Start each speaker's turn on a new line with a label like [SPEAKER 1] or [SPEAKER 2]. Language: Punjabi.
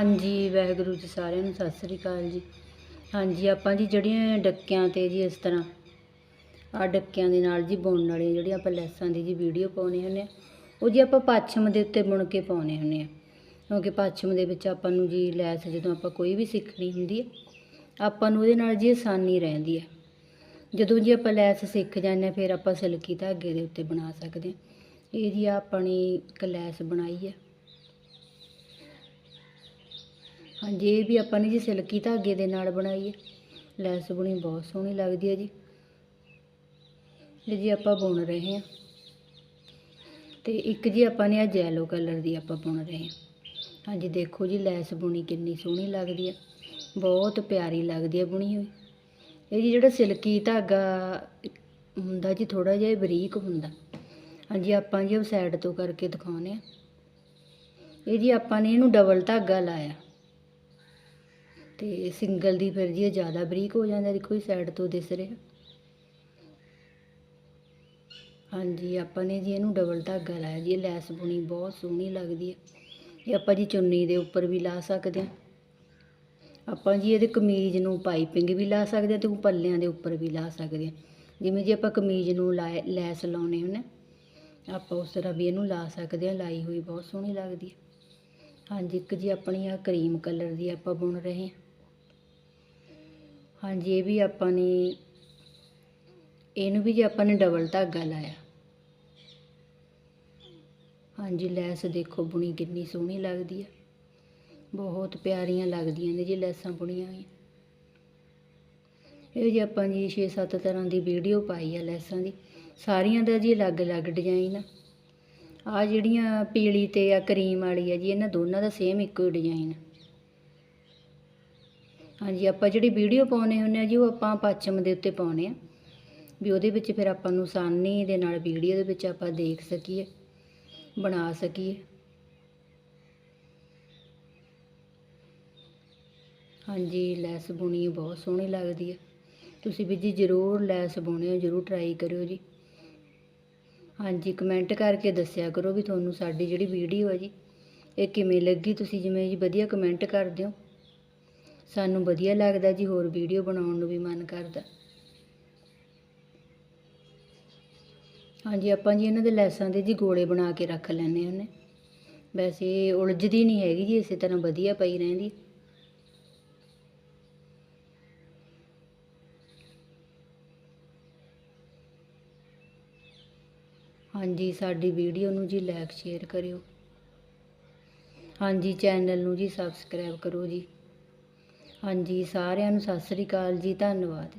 [SPEAKER 1] ਹਾਂਜੀ, ਵਾਹਿਗੁਰੂ ਜੀ ਸਾਰਿਆਂ ਨੂੰ ਸਤਿ ਸ੍ਰੀ ਅਕਾਲ ਜੀ। ਹਾਂਜੀ, ਆਪਾਂ ਜੀ ਜਿਹੜੀਆਂ ਡੱਕਿਆਂ ਤੇ ਜੀ ਇਸ ਤਰ੍ਹਾਂ ਆ ਡੱਕਿਆਂ ਦੇ ਨਾਲ ਜੀ ਬੁਣਨ ਵਾਲੀਆਂ ਜਿਹੜੀਆਂ ਆਪਾਂ ਲੈਸਾਂ ਦੀ ਜੀ ਵੀਡੀਓ ਪਾਉਣੇ ਹੁੰਦੇ ਆ, ਉਹ ਜੀ ਆਪਾਂ ਪੱਛਮ ਦੇ ਉੱਤੇ ਬੁਣ ਕੇ ਪਾਉਣੇ ਹੁੰਦੇ ਆ। ਕਿਉਂਕਿ ਪੱਛਮ ਦੇ ਵਿੱਚ ਆਪਾਂ ਨੂੰ ਜੀ ਲੈਸ ਜਦੋਂ ਆਪਾਂ ਕੋਈ ਵੀ ਸਿੱਖਣੀ ਹੁੰਦੀ ਹੈ ਆਪਾਂ ਨੂੰ ਉਹਦੇ ਨਾਲ ਜੀ ਆਸਾਨੀ ਰਹਿੰਦੀ ਹੈ ਜਦੋਂ ਜੀ ਆਪਾਂ ਲੈਸ ਸਿੱਖ ਜਾਂਦੇ ਹਾਂ ਫਿਰ ਆਪਾਂ ਸਿਲਕੀ ਧਾਗੇ ਦੇ ਉੱਤੇ ਬਣਾ ਸਕਦੇ ਹਾਂ ਇਹ ਜੀ ਆਪਣੀ ਇੱਕ ਲੈਸ ਬਣਾਈ ਹੈ ਹਾਂਜੀ, ਇਹ ਵੀ ਆਪਾਂ ਨੇ ਜੀ ਸਿਲਕੀ ਧਾਗੇ ਦੇ ਨਾਲ ਬਣਾਈ ਹੈ। ਲੈਸ ਬੁਣੀ ਬਹੁਤ ਸੋਹਣੀ ਲੱਗਦੀ ਹੈ ਜੀ। ਇਹ ਜੀ ਆਪਾਂ ਬੁਣ ਰਹੇ ਹਾਂ। ਤੇ ਇੱਕ ਜੀ ਆਪਾਂ ਨੇ ਆ ਯੈਲੋ ਕਲਰ ਦੀ ਆਪਾਂ ਬੁਣ ਰਹੇ ਹਾਂ। ਹਾਂਜੀ, ਦੇਖੋ ਜੀ, ਲੈਸ ਬੁਣੀ ਕਿੰਨੀ ਸੋਹਣੀ ਲੱਗਦੀ ਹੈ। ਬਹੁਤ ਪਿਆਰੀ ਲੱਗਦੀ ਹੈ ਬੁਣੀ ਹੋਈ। ਇਹ ਜੀ ਜਿਹੜਾ ਸਿਲਕੀ ਧਾਗਾ ਹੁੰਦਾ ਜੀ ਥੋੜਾ ਜਿਹਾ ਬਰੀਕ ਹੁੰਦਾ। ਹਾਂਜੀ, ਆਪਾਂ ਜੀ ਉਹ ਸਾਈਡ ਤੋਂ ਕਰਕੇ ਦਿਖਾਉਨੇ ਆ ਇਹ ਜੀ ਆਪਾਂ ਨੇ ਇਹਨੂੰ ਡਬਲ ਧਾਗਾ ਲਾਇਆ। ਤੇ ਸਿੰਗਲ ਦੀ ਫਿਰ ਜੀ ਇਹ ਜ਼ਿਆਦਾ ਬਰੀਕ ਹੋ ਜਾਂਦਾ, ਦੇਖੋ ਇਹ ਸਾਈਡ ਤੋਂ ਦਿਸ ਰਿਹਾ। ਹਾਂਜੀ, ਆਪਾਂ ਨੇ ਜੀ ਇਹਨੂੰ ਡਬਲ ਧਾਗਾ ਲਾਇਆ ਜੀ, ਇਹ ਲੈਸ ਬੁਣੀ ਬਹੁਤ ਸੋਹਣੀ ਲੱਗਦੀ ਹੈ। ਇਹ ਆਪਾਂ ਜੀ ਚੁੰਨੀ ਦੇ ਉੱਪਰ ਵੀ ਲਾ ਸਕਦੇ ਹਾਂ। ਆਪਾਂ ਜੀ ਇਹਦੇ ਕਮੀਜ਼ ਨੂੰ ਪਾਈਪਿੰਗ ਵੀ ਲਾ ਸਕਦੇ ਹਾਂ ਤੇ ਉਹ ਪੱਲਿਆਂ ਦੇ ਉੱਪਰ ਵੀ ਲਾ ਸਕਦੇ ਹਾਂ। ਜਿਵੇਂ ਜੀ ਆਪਾਂ ਕਮੀਜ਼ ਨੂੰ ਲਾਏ ਲੈਸ ਲਾਉਣੇ ਹੁੰਦੇ ਆਪਾਂ ਉਸ ਤਰ੍ਹਾਂ ਵੀ ਇਹਨੂੰ ਲਾ ਸਕਦੇ ਹਾਂ, ਲਾਈ ਹੋਈ ਬਹੁਤ ਸੋਹਣੀ ਲੱਗਦੀ ਹੈ। ਹਾਂਜੀ, ਇੱਕ ਜੀ ਆਪਣੀ ਆ ਕਰੀਮ ਕਲਰ ਦੀ ਆਪਾਂ ਬੁਣ ਰਹੇ ਹਾਂ। ਹਾਂਜੀ, ਇਹ ਵੀ ਆਪਾਂ ਨੇ, ਇਹਨੂੰ ਵੀ ਜੇ ਆਪਾਂ ਨੇ ਡਬਲ ਧਾਗਾ ਲਾਇਆ। ਹਾਂਜੀ, ਲੈਸ ਦੇਖੋ ਬੁਣੀ ਕਿੰਨੀ ਸੋਹਣੀ ਲੱਗਦੀ ਆ। ਬਹੁਤ ਪਿਆਰੀਆਂ ਲੱਗਦੀਆਂ ਨੇ ਜੀ ਲੈਸਾਂ ਬੁਣੀਆਂ ਹੋਈਆਂ। ਇਹ ਜੀ ਆਪਾਂ ਜੀ 6-7 ਤਰ੍ਹਾਂ ਦੀ ਵੀਡੀਓ ਪਾਈ ਆ ਲੈਸਾਂ ਦੀ, ਸਾਰੀਆਂ ਦਾ ਜੀ ਅਲੱਗ-ਅਲੱਗ ਡਿਜ਼ਾਈਨ ਆ। ਆ ਜਿਹੜੀਆਂ ਪੀਲੀ ਤੇ ਆ ਕਰੀਮ ਵਾਲੀ ਆ ਜੀ, ਇਹਨਾਂ ਦੋਨਾਂ ਦਾ ਸੇਮ ਇੱਕੋ ਹੀ ਡਿਜ਼ਾਈਨ ਹਾਂਜੀ, ਆਪਾਂ ਜਿਹੜੀ ਵੀਡੀਓ ਪਾਉਨੇ ਹੁੰਦੇ ਆ ਜੀ, ਉਹ ਆਪਾਂ ਪੱਛਮ ਦੇ ਉੱਤੇ ਪਾਉਨੇ ਆ। ਵੀ ਉਹਦੇ ਵਿੱਚ ਫਿਰ ਆਪਾਂ ਨੂੰ ਆਸਾਨੀ ਦੇ ਨਾਲ ਵੀਡੀਓ ਦੇ ਵਿੱਚ ਆਪਾਂ ਦੇਖ ਸਕੀਏ, ਬਣਾ ਸਕੀਏ। ਹਾਂਜੀ, ਲੈਸ ਬੁਣੀ ਬਹੁਤ ਸੋਹਣੀ ਲੱਗਦੀ ਹੈ ਤੁਸੀਂ ਵੀ ਜੀ ਜ਼ਰੂਰ ਲੈਸ ਬੁਣਿਓ, ਜ਼ਰੂਰ ਟਰਾਈ ਕਰਿਓ ਜੀ। ਹਾਂਜੀ ਕਮੈਂਟ ਕਰਕੇ ਦੱਸਿਆ ਕਰੋ ਵੀ ਤੁਹਾਨੂੰ ਸਾਡੀ ਜਿਹੜੀ ਵੀਡੀਓ ਹੈ ਜੀ, ਇਹ ਕਿਵੇਂ ਲੱਗੀ? ਤੁਸੀਂ ਜਿਵੇਂ ਜੀ ਵਧੀਆ ਕਮੈਂਟ ਕਰ ਦਿਓ ਸਾਨੂੰ ਵਧੀਆ ਲੱਗਦਾ ਜੀ, ਹੋਰ ਵੀਡੀਓ ਬਣਾਉਣ ਨੂੰ ਵੀ ਮਨ ਕਰਦਾ। ਹਾਂਜੀ, ਆਪਾਂ ਜੀ ਇਹਨਾਂ ਦੇ ਲੈਸਾਂ ਦੇ ਜੀ ਗੋਲੇ ਬਣਾ ਕੇ ਰੱਖ ਲੈਂਦੇ ਹੁੰਨੇ ਵੈਸੇ ਉਲਝਦੀ ਨਹੀਂ ਹੈਗੀ ਜੀ, ਇਸੇ ਤਰ੍ਹਾਂ ਵਧੀਆ ਪਈ ਰਹਿੰਦੀ। ਹਾਂਜੀ, ਸਾਡੀ ਵੀਡੀਓ ਨੂੰ ਜੀ ਲਾਈਕ ਸ਼ੇਅਰ ਕਰਿਓ। ਹਾਂਜੀ, ਚੈਨਲ ਨੂੰ ਜੀ ਸਬਸਕ੍ਰਾਈਬ ਕਰੋ ਜੀ। ਹਾਂਜੀ ਸਾਰਿਆਂ ਨੂੰ ਸਤਿ ਸ੍ਰੀ ਅਕਾਲ ਜੀ ਧੰਨਵਾਦ